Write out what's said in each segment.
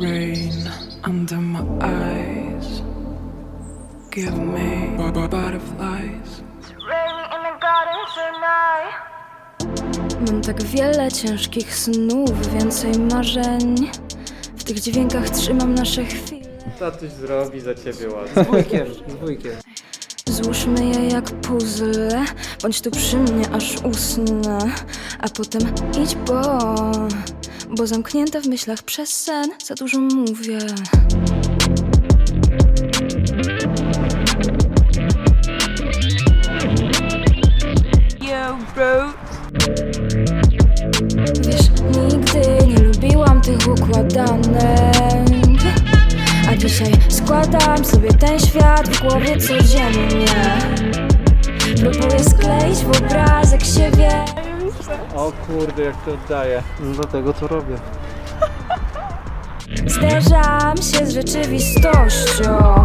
Rain under my eyes. Give me bu- bu- butterflies. Rain in the garden tonight. Mam tak wiele ciężkich snów, więcej marzeń. W tych dźwiękach trzymam nasze chwile. Tatuś zrobi za ciebie ładnie. Z wujkiem, z wujkiem. Złóżmy je jak puzzle, bądź tu przy mnie aż usnę. A potem idź, bo... Bo zamknięta w myślach przez sen za dużo mówię. Yo, bro. Wiesz, nigdy nie lubiłam tych układanek A dzisiaj składam sobie ten świat w głowie codziennie Próbuję skleić w obrazek siebie O kurde, jak to oddaje. No dlatego to robię. Zderzam się z rzeczywistością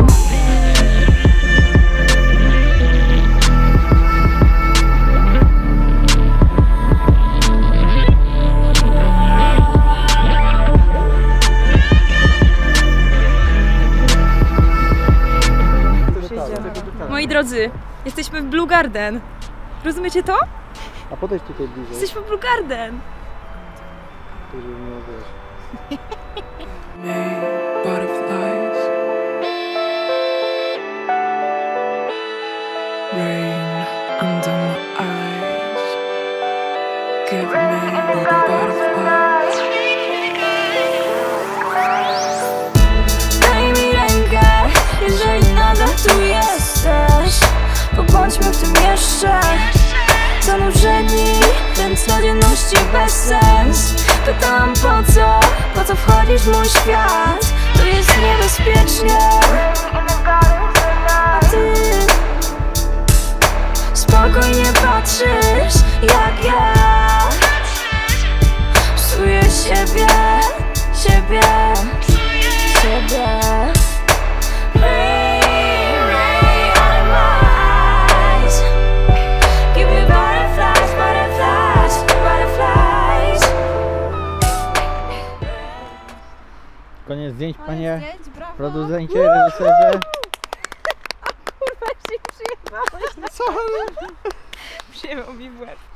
Moi drodzy, jesteśmy w Blue Garden. Rozumiecie to? A podejdź tutaj bliżej, Jesteśmy w Blue Garden. żeby mnie wiesz. Butterflies. Rain under my eyes. Give me bu- bu- butterflies. Codzienności bez sens Pytam po co, po co wchodzisz w mój świat? Tu jest niebezpiecznie Koniec zdjęć, panie producencie, reżyserze. Kurwa się przyjebałeś. Co? Przyjebał mi w łeb.